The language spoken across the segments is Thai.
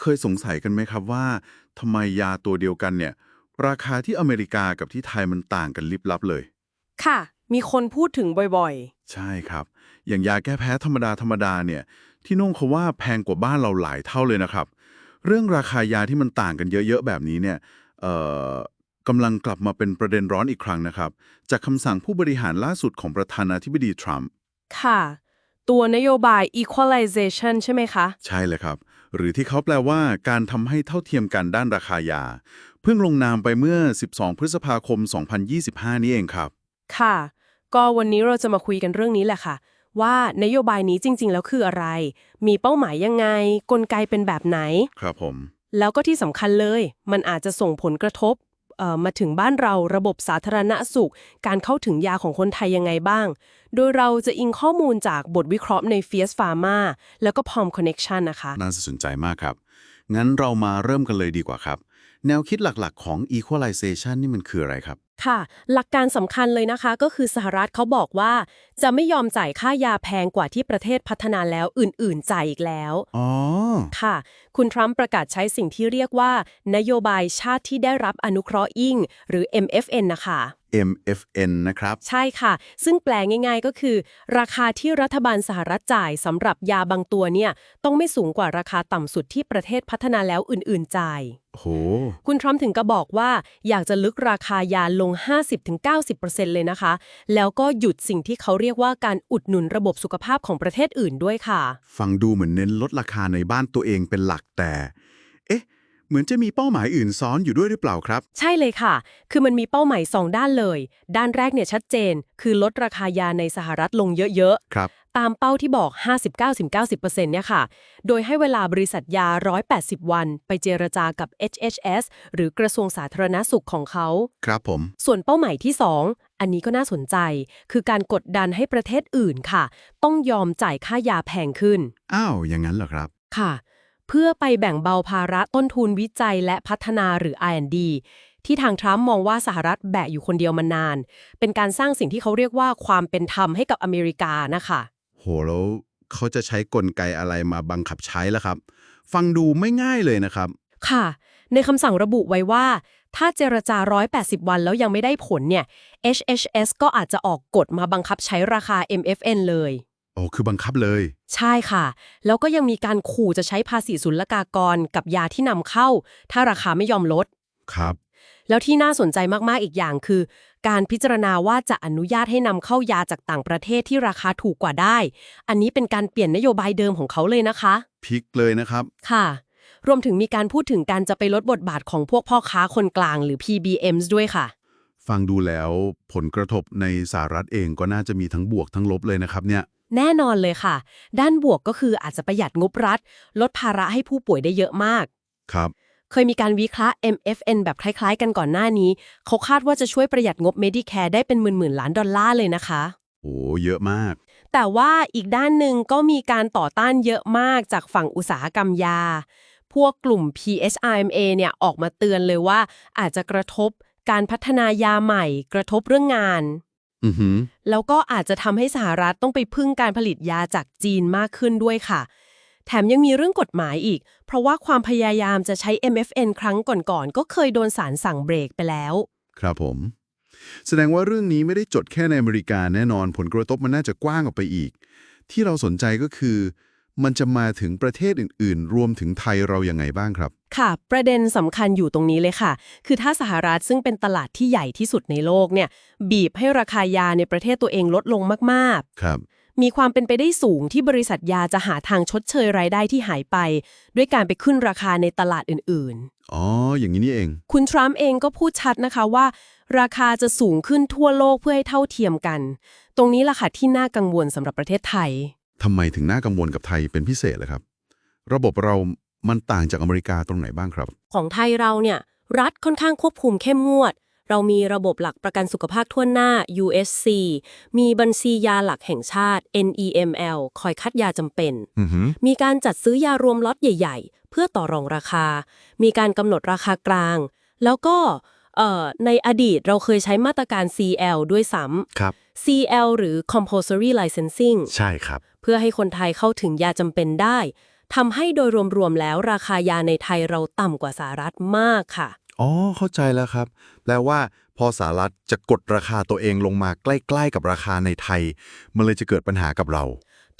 เคยสงสัยกันไหมครับว่าทำไมยาตัวเดียวกันเนี่ย ราคาที่อเมริกากับที่ไทยมันต่างกันลิบลับเลย ค่ะ มีคนพูดถึงบ่อยใช่ครับ อย่างยาแก้แพ้ธรรมดาธรรมดาเนี่ย ที่นุ่งเขาว่าแพงกว่าบ้านเราหลายเท่าเลยนะครับ เรื่องราคายาที่มันต่างกันเยอะๆแบบนี้เนี่ยเอ่อกำลังกลับมาเป็นประเด็นร้อนอีกครั้งนะครับ จากคำสั่งผู้บริหารล่าสุดของประธานาธิบดีทรัมป์ ๆ ค่ะ ตัวนโยบาย equalization ใช่ไหมคะ ใช่เลยครับ หรือที่เขาแปลว่าการทำให้เท่าเทียมกันด้านราคายา เพิ่งลงนามไปเมื่อ 12 พฤษภาคม 2025 นี้เองครับ ค่ะ ก็วันนี้เราจะมาคุยกันเรื่องนี้แหละค่ะ ว่านโยบายนี้จริง ๆ แล้วคืออะไร มีเป้าหมายยังไง กลไกเป็นแบบไหน ครับผม แล้วก็ที่สำคัญเลย มันอาจจะส่งผลกระทบเอ่อ มาถึงบ้านเราระบบสาธารณสุข การเข้าถึงยาของคนไทยยังไงบ้าง โดยเราจะอิงข้อมูลจากบทวิเคราะห์ใน Fierce Pharma แล้วก็ Palm Connection นะคะ น่าสนใจมากครับ งั้นเรามาเริ่มกันเลยดีกว่าครับ แนวคิดหลักๆของ equalization นี่มันคืออะไรครับ ค่ะ หลักการสำคัญเลยนะคะ ก็คือสหรัฐเขาบอกว่า จะไม่ยอมจ่ายค่ายาแพงกว่าที่ประเทศพัฒนาแล้วอื่นๆจ่ายอีกแล้ว อ๋อ ค่ะ คุณทรัมป์ประกาศใช้สิ่งที่เรียกว่า นโยบายชาติที่ได้รับอนุเคราะห์ยิ่ง หรือ MFN นะคะ MFN นะครับ ใช่ค่ะ ซึ่งแปลง่ายๆก็คือ ราคาที่รัฐบาลสหรัฐจ่ายสำหรับยาบางตัวเนี่ย ต้องไม่สูงกว่าราคาต่ำสุดที่ประเทศพัฒนาแล้วอื่นๆจ่ายโหคุณทรัมป์ถึงก็บอกว่าอยากจะลึกราคายาลง 50-90%เลยนะคะ แล้วก็หยุดสิ่งที่เขาเรียกว่าการอุดหนุนระบบสุขภาพของประเทศอื่นด้วยค่ะ ฟังดูเหมือนเน้นลดราคาในบ้านตัวเองเป็นหลักแต่ เอ๊ะ เหมือนจะมีเป้าหมายอื่นซ้อนอยู่ด้วยหรือเปล่าครับ ใช่เลยค่ะ คือมันมีเป้าหมายสองด้านเลย ด้านแรกเนี่ยชัดเจน คือลดราคายาในสหรัฐลงเยอะครับๆตามเป้าที่บอก50-90-90%เนี่ยค่ะ โดยให้เวลาบริษัทยา 180 วัน ไปเจรจากับ HHS หรือกระทรวงสาธารณสุขของเขา ครับผม ส่วนเป้าหมายที่ 2 อันนี้ก็น่าสนใจ คือการกดดันให้ประเทศอื่นค่ะ ต้องยอมจ่ายค่ายาแพงขึ้น อ้าว อย่างนั้นเหรอครับ ค่ะ เพื่อไปแบ่งเบาภาระต้นทุนวิจัยและพัฒนาหรือ R&D ที่ทางทรัมป์มองว่าสหรัฐแบกอยู่คนเดียวมานาน เป็นการสร้างสิ่งที่เขาเรียกว่าความเป็นธรรมให้กับอเมริกานะคะ โหแล้วเขาจะใช้กลไกอะไรมาบังคับใช้ล่ะครับ ฟังดูไม่ง่ายเลยนะครับ ค่ะ ในคำสั่งระบุไว้ว่า ถ้าเจรจา 180 วันแล้วยังไม่ได้ผลเนี่ย HHS ก็อาจจะออกกฎมาบังคับใช้ราคา MFN เลย โอ้คือบังคับเลย ใช่ค่ะ แล้วก็ยังมีการขู่จะใช้ภาษีศุลกากรกับยาที่นำเข้า ถ้าราคาไม่ยอมลด ครับ แล้วที่น่าสนใจมากๆอีกอย่างคือ การพิจารณาว่าจะอนุญาตให้นำเข้ายาจากต่างประเทศที่ราคาถูกกว่าได้ อันนี้เป็นการเปลี่ยนนโยบายเดิมของเขาเลยนะคะ พลิกเลยนะครับ ค่ะ รวมถึงมีการพูดถึงการจะไปลดบทบาทของพวกพ่อค้าคนกลางหรือ PBMs ด้วยค่ะ ฟังดูแล้วผลกระทบในสหรัฐเองก็น่าจะมีทั้งบวกทั้งลบเลยนะครับเนี่ย แน่นอนเลยค่ะ ด้านบวกก็คืออาจจะประหยัดงบรัฐ ลดภาระให้ผู้ป่วยได้เยอะมาก ครับ เคยมีการวิเคราะห์ MFN แบบคล้ายๆ กันก่อนหน้านี้ เขาคาดว่าจะช่วยประหยัดงบ Medicare ได้เป็นหมื่นๆล้านดอลลาร์เลยนะคะ โอ้เยอะมาก แต่ว่าอีกด้านหนึ่งก็มีการต่อต้านเยอะมากจากฝั่งอุตสาหกรรมยา พวกกลุ่ม PHRMA เนี่ยออกมาเตือนเลยว่าอาจจะกระทบการพัฒนายาใหม่ กระทบเรื่องงานอือหือ แล้วก็อาจจะทำให้สหรัฐต้องไปพึ่งการผลิตยาจากจีนมากขึ้นด้วยค่ะ แถมยังมีเรื่องกฎหมายอีก เพราะว่าความพยายามจะใช้ MFN ครั้งก่อนๆ ก็เคยโดนศาลสั่งเบรกไปแล้ว ครับผม แสดงว่าเรื่องนี้ไม่ได้จดแค่ในอเมริกาแน่นอนผลกระทบมันน่าจะกว้างออกไปอีก ที่เราสนใจก็คือ มันจะมาถึงประเทศอื่น ๆ รวมถึงไทยเรายัางไงบ้างครับ ค่ะ ประเด็นสำคัญอยู่ตรงนี้เลยค่ะ คือถ้าสหรัฐซึ่งเป็นตลาดที่ใหญ่ที่สุดในโลกเนี่ย บีบให้ราคายาในประเทศตัวเองลดลงมากครับๆมีความเป็นไปได้สูงที่บริษัทยาจะหาทางชดเชยรายได้ที่หายไป ด้วยการไปขึ้นราคาในตลาดอื่นอ๋อ อย่างนี้นี่เองๆคุณทรัมป์เองก็พูดชัดนะคะว่า ราคาจะสูงขึ้นทั่วโลกเพื่อให้เท่าเทียมกัน ตรงนี้ล่ะค่ะที่น่ากังวลสำหรับประเทศไทย ทำไมถึงน่ากังวลกับไทยเป็นพิเศษเลยครับ ระบบเรามันต่างจากอเมริกาตรงไหนบ้างครับ ของไทยเราเนี่ย รัฐค่อนข้างควบคุมเข้มงวด เรามีระบบหลักประกันสุขภาพทั่วหน้า USC มีบัญชียาหลักแห่งชาติ NEML คอยคัดยาจำเป็นอือหือมีการจัดซื้อยารวมล็อตใหญ่ ๆ เพื่อต่อรองราคา มีการกำหนดราคากลาง แล้วก็เอ่อในอดีตเราเคยใช้มาตรการ CL ด้วยซ้ครับำ CL หรือ Compulsory Licensing ใช่ครับ เพื่อให้คนไทยเข้าถึงยาจำเป็นได้ทำให้โดยรวมๆแล้วราคายาในไทยเราต่ำกว่าสหรัฐมากค่ะ อ๋อ เข้าใจแล้วครับ แปลว่า พอสหรัฐจะกดราคาตัวเองลงมาใกล้ๆกับราคาในไทย มันเลยจะเกิดปัญหากับเรา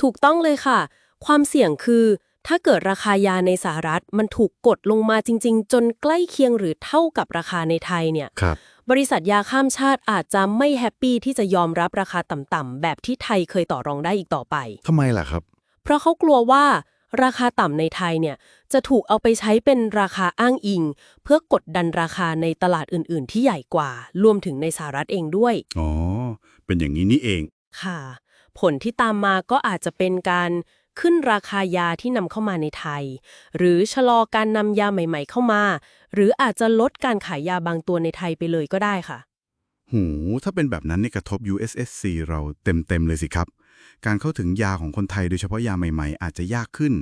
ถูกต้องเลยค่ะ ความเสี่ยงคือ ถ้าเกิดราคายาในสหรัฐมันถูกกดลงมาจริง ๆ จนใกล้เคียงหรือเท่ากับราคาในไทยเนี่ยครับบริษัทยาข้ามชาติอาจจะไม่แฮปปี้ที่จะยอมรับราคาต่ำๆแบบที่ไทยเคยต่อรองได้อีกต่อไป ทำไมล่ะครับ เพราะเขากลัวว่าราคาต่ำในไทยเนี่ยจะถูกเอาไปใช้เป็นราคาอ้างอิง เพื่อกดดันราคาในตลาดอื่น ๆ ที่ใหญ่กว่า รวมถึงในสหรัฐเองด้วย อ๋อ เป็นอย่างนี้นี่เอง ค่ะ ผลที่ตามมาก็อาจจะเป็นการขึ้นราคายาที่นำเข้ามาในไทย หรือชะลอการนำยาใหม่ ๆ เข้ามา หรืออาจจะลดการขายยาบางตัวในไทยไปเลยก็ได้ค่ะ หูถ้าเป็นแบบนั้นนี่กระทบ USSC เราเต็มๆเลยสิครับ การเข้าถึงยาของคนไทยโดยเฉพาะยาใหม่ๆ อาจจะยากขึ้น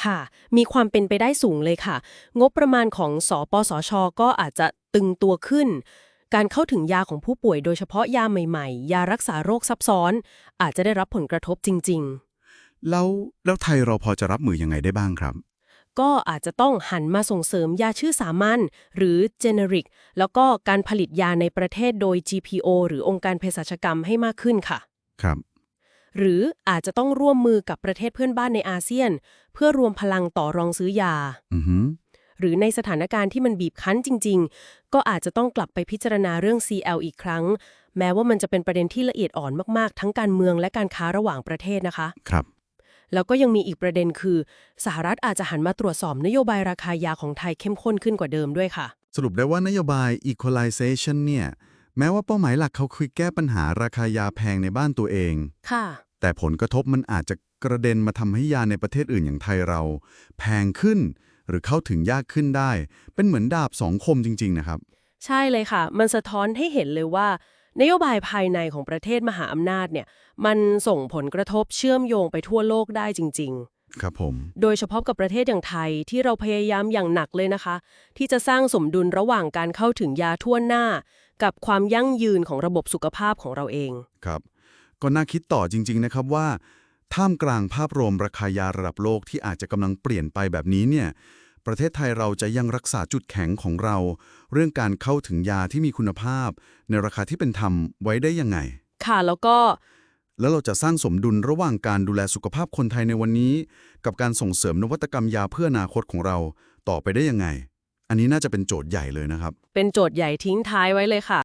ค่ะ มีความเป็นไปได้สูงเลยค่ะ งบประมาณของสปสชก็อาจจะตึงตัวขึ้น การเข้าถึงยาของผู้ป่วยโดยเฉพาะยาใหม่ๆ ยารักษาโรคซับซ้อน อาจจะได้รับผลกระทบจริงแล้วแล้วไทยเราพอจะรับมือยังไงได้บ้างครับๆ ก็อาจจะต้องหันมาส่งเสริมยาชื่อสามัญหรือ generic แล้วก็การผลิตยาในประเทศโดย GPO หรือองค์การเภสัชกรรมให้มากขึ้นค่ะ ครับ หรืออาจจะต้องร่วมมือกับประเทศเพื่อนบ้านในอาเซียน เพื่อรวมพลังต่อรองซื้อยา อือหือหรือในสถานการณ์ที่มันบีบคั้นจริง ๆ ก็อาจจะต้องกลับไปพิจารณาเรื่อง CL อีกครั้ง แม้ว่ามันจะเป็นประเด็นที่ละเอียดอ่อนมากๆ ทั้งการเมืองและการค้าระหว่างประเทศนะคะ ครับ แล้วก็ยังมีอีกประเด็นคือสหรัฐอาจจะหันมาตรวจสอบนโยบายราคายาของไทยเข้มข้นขึ้นกว่าเดิมด้วยค่ะ สรุปได้ว่านโยบาย equalization เนี่ยแม้ว่าเป้าหมายหลักเขาคือแก้ปัญหาราคายาแพงในบ้านตัวเอง ค่ะ แต่ผลกระทบมันอาจจะกระเด็นมาทำให้ยาในประเทศอื่นอย่างไทยเรา แพงขึ้น หรือเข้าถึงยากขึ้นได้ เป็นเหมือนดาบสองคมจริง ๆ นะครับ ใช่เลยค่ะ มันสะท้อนให้เห็นเลยว่า นโยบายภายในของประเทศมหาอำนาจเนี่ยมันส่งผลกระทบเชื่อมโยงไปทั่วโลกได้จริง ๆ ครับผม โดยเฉพาะกับประเทศอย่างไทยที่เราพยายามอย่างหนักเลยนะคะ ที่จะสร้างสมดุลระหว่างการเข้าถึงยาทั่วหน้า กับความยั่งยืนของระบบสุขภาพของเราเอง ครับ ก็น่าคิดต่อจริง ๆ นะครับว่า ท่ามกลางภาพรวมราคายาระดับโลกที่อาจจะกำลังเปลี่ยนไปแบบนี้เนี่ย ประเทศไทยเราจะยังรักษาจุดแข็งของเรา เรื่องการเข้าถึงยาที่มีคุณภาพ ในราคาที่เป็นธรรมไว้ได้ยังไง ค่ะแล้วก็ แล้วเราจะสร้างสมดุลระหว่างการดูแลสุขภาพคนไทยในวันนี้ กับการส่งเสริมนวัตกรรมยาเพื่ออนาคตของเราต่อไปได้ยังไง อันนี้น่าจะเป็นโจทย์ใหญ่เลยนะครับ เป็นโจทย์ใหญ่ทิ้งท้ายไว้เลยค่ะ